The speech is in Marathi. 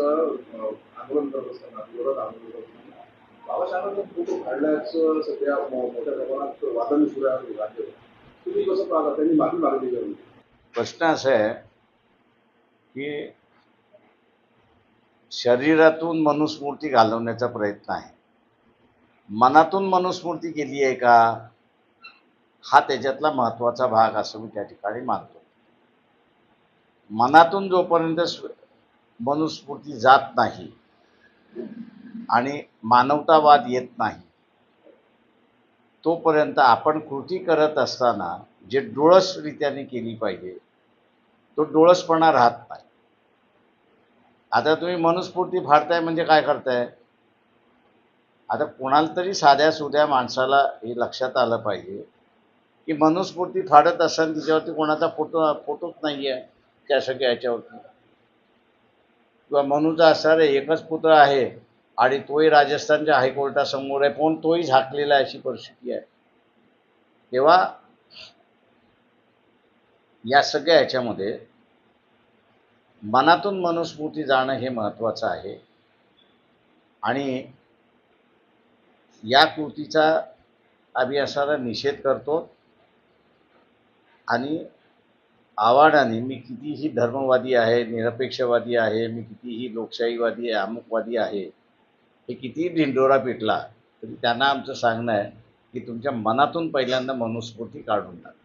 आंदोलन करत असताना विरोधात आंदोलन करत असताना बाबासाहेबांचा फोटो काढल्याचं सध्या मोठ्या प्रमाणात वादन सुरू आहे राज्यात. तुम्ही कसं पाहता? त्यांनी माफी मागली करून प्रश्न असा आहे की शरीरातून मनुस्मृती घालवण्याचा प्रयत्न आहे. मनातून मनुस्मृती केली आहे का? हा त्याच्यातला महत्त्वाचा भाग असं मी त्या ठिकाणी मानतो. मनातून जोपर्यंत मनुस्फूर्ती मनुस्मृती जात नाही. आणि मानवतावाद येत नाही. तोपर्यंत आपण कृती करत असताना जे डोळसरित्याने केली पाहिजे तो डोळसपणा राहत नाही. आता तुम्ही मनुस्फूर्ती फाडताय म्हणजे काय करताय? आता कोणाला तरी साध्या सुध्या माणसाला हे लक्षात आलं पाहिजे की मनुस्फूर्ती फाडत असताना तिच्यावरती कोणाचा फोटो फोटोच नाही आहे त्या सगळ्या याच्यावरती किंवा मनुचा असणारे एकच पुत्र आहे आणि तोही राजस्थानच्या हायकोर्टासमोर आहे पण तोही झाकलेला आहे अशी परिस्थिती आहे. तेव्हा या सगळ्या ह्याच्यामध्ये मनातून मनुस्मृती जाणं हे महत्त्वाचं आहे. आणि या कृतीचा आम्ही असाला निषेध करतो आणि आव्हाडाने मी कितीही धर्मवादी आहे निरपेक्षवादी आहे मी कितीही लोकशाहीवादी आहे अमुकवादी आहे हे कितीही ढिंडोरा पिटला तरी त्यांना आमचं सांगणं आहे की तुमच्या मनातून पहिल्यांदा मनुस्फूर्ती काढून टाका.